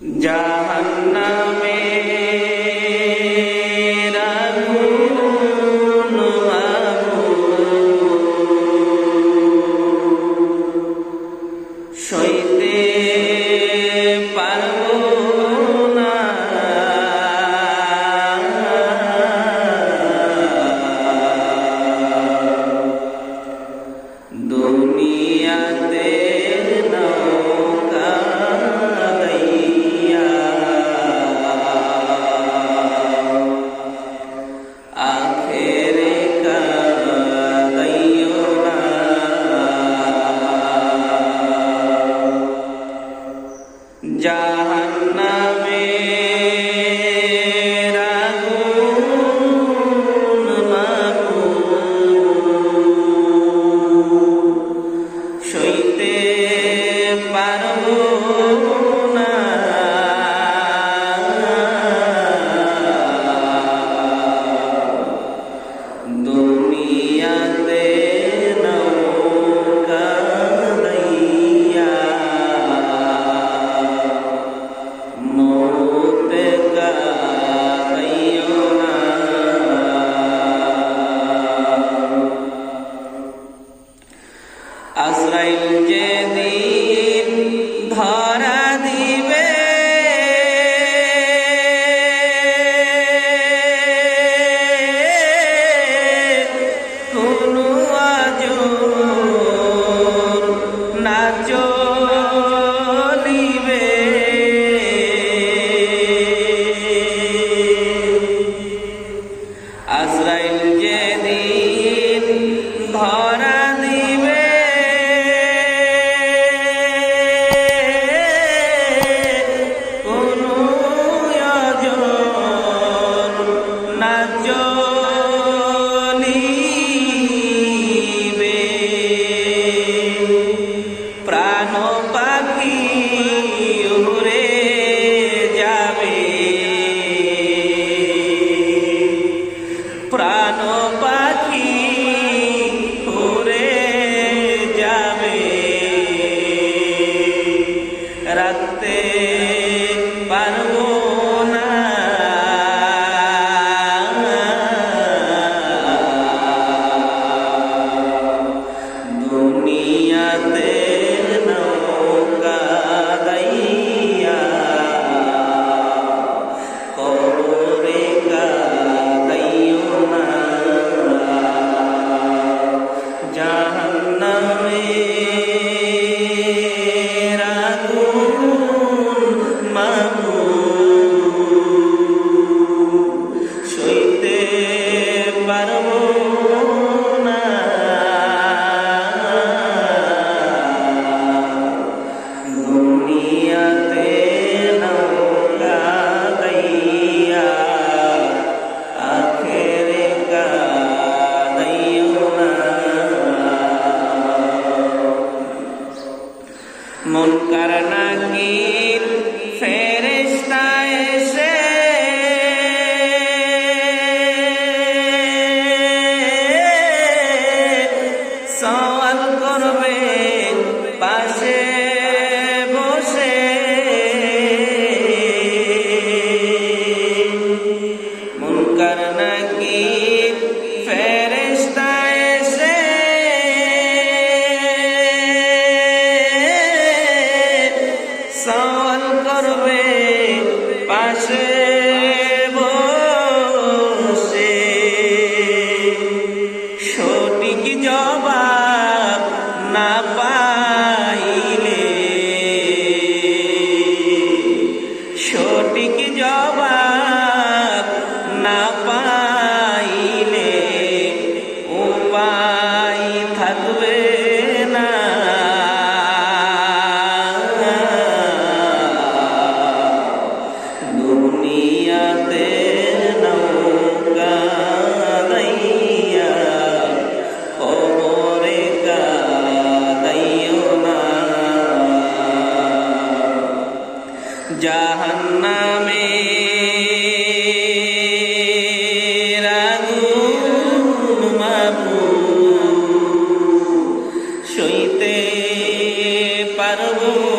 Jahannam. and that মুনকার নাকির ফেরেশতা এসে সওয়াল করবে পাশে বসে। সঠিক জবাব Caramba!